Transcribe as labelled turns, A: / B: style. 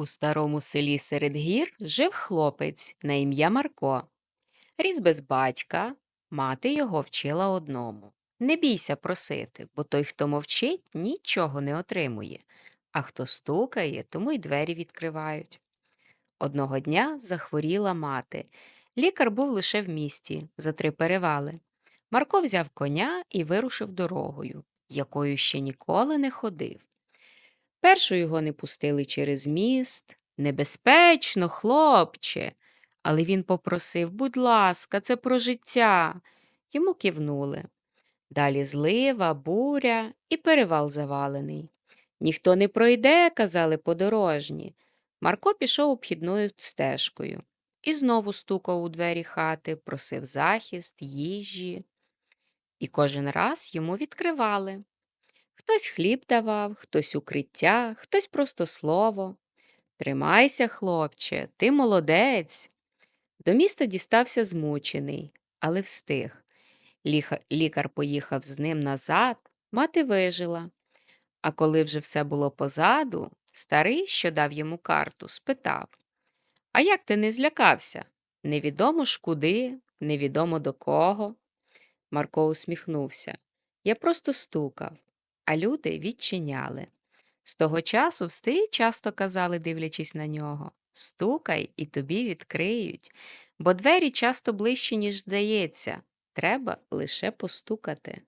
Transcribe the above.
A: У старому селі серед гір жив хлопець на ім'я Марко. Ріс без батька, мати його вчила одному. Не бійся просити, бо той, хто мовчить, нічого не отримує, а хто стукає, тому й двері відкривають. Одного дня захворіла мати. Лікар був лише в місті, за три перевали. Марко взяв коня і вирушив дорогою, якою ще ніколи не ходив. Першу його не пустили через міст. Небезпечно, хлопче. Але він попросив, будь ласка, це про життя. Йому кивнули. Далі злива, буря і перевал завалений. Ніхто не пройде, казали подорожні. Марко пішов обхідною стежкою і знову стукав у двері хати, просив захист, їжі. І кожен раз йому відкривали. Хтось хліб давав, хтось укриття, хтось просто слово. Тримайся, хлопче, ти молодець. До міста дістався змучений, але встиг. Ліха- Лікар поїхав з ним назад, мати вижила. А коли вже все було позаду, старий, що дав йому карту, спитав А як ти не злякався? Невідомо ж куди, невідомо до кого. Марко усміхнувся. Я просто стукав, а люди відчиняли. З того часу всі часто казали, дивлячись на нього Стукай, і тобі відкриють, бо двері часто ближче, ніж здається. Треба лише постукати.